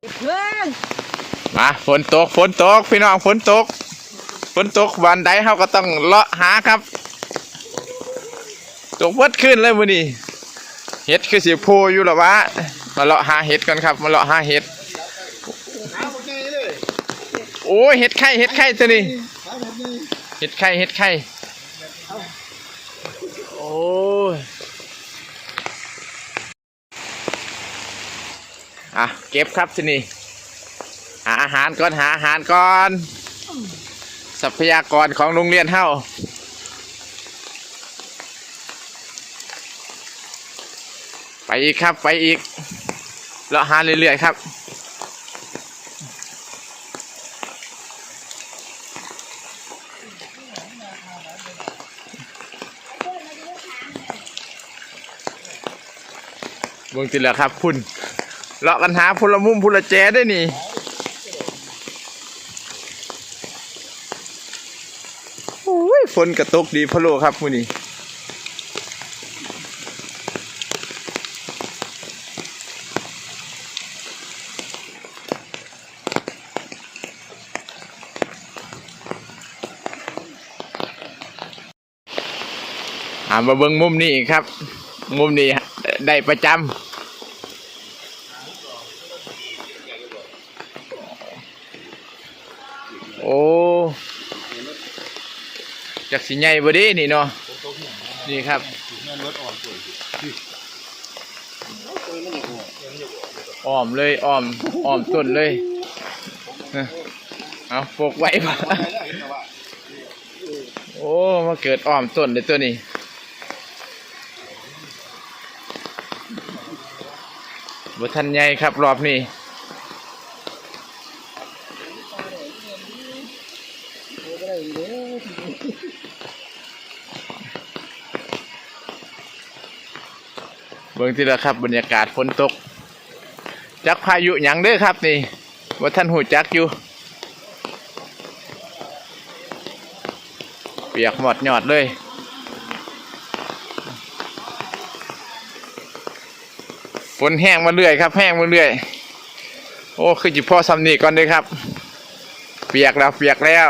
เพื่อนมาฝนตกฝนตกพี่น้องฝนตกฝนตกวันใดเขาก็ต้องเลาะหาครับ ตกวิดขึ้นเลยมื้อนี้เห็ดคือสิโพอยู่หรอวะมาเลาะหาเห็ดกันครับ มาเลาะหาเห็ดโอ้ยเห็ดไข่เห็ดไข่ตัวนี้เห็ดไข่เห็ดไข่โอ้ อะเก็บครับที่นี้หาอาหารก่อนหาอาหารก่อน ทรัพยากรของโรงเรียนเฮาไปอีกครับไปอีกเลาะหาเรื่อยๆครับเบิ่งติแล้วครับพุ่น เลาะกันหาพลมุมพลแจได้นี่โอ้ยฝนกระตกดีพะโลครับมื้นี้อ่ามาเบิ่งมุมนี้ครับ มุมนี้ได้ประจำ โอ้จากสิใหญ่บ่ดีนี่เนาะนี่ครับอ้อมเลยอ้อมอ้อมต้นเลยเอาปกไว้ปะโอ้มาเกิดอ้อมต้นเลยตัวนี้บ่ทันใหญ่ครับรอบนี้ เบิ่งทีละครับ บรรยากาศฝนตก จักพายุหยังเด้อครับนี่ว่าท่านหูจักอยู่ เปียกหมดหยอดเลยฝนแห้งมาเรื่อยครับ แห้งมาเรื่อย โอ้คือจิพ่อสำนีก่อนเด้อครับ เปียกแล้วเปียกแล้ว